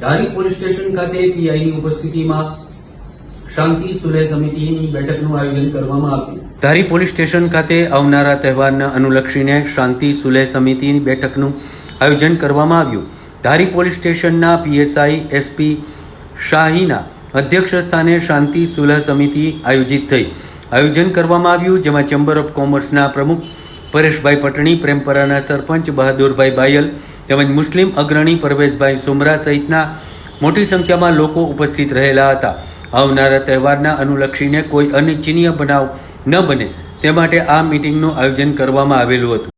ધારી police station ખાતે પીઆઈની ઉપસ્થિતિમાં શાંતિ સુલેહ સમિતિની બેઠકનું આયોજન કરવામાં આવ્યું. ધારી પોલીસ સ્ટેશન ખાતે આવનારા તહેવારને અનુલક્ષીને શાંતિ સુલેહ સમિતિની બેઠકનું આયોજન કરવામાં આવ્યું. ધારી પોલીસ સ્ટેશનના પીએસઆઈ એસપી શાહીના અધ્યક્ષ સ્થાને શાંતિ સુલહ સમિતિ આયોજિત થઈ. આયોજન કરવામાં આવ્યું, જેમાં ચેમ્બર ઓફ કોમર્સના પ્રમુખ પરેશભાઈ પટણી, પ્રેમપરાના સરપંચ બહાદુરભાઈ બાયલ તેમજ મુસ્લિમ અગ્રણી પરવેશભાઈ સુમરા સહિતના મોટી સંખ્યામાં લોકો ઉપસ્થિત રહેલા હતા. આવનારા તહેવારના અનુલક્ષીને કોઈ અનિચ્છનીય બનાવ ન બને તે માટે આ મિટિંગનું આયોજન કરવામાં આવેલું હતું.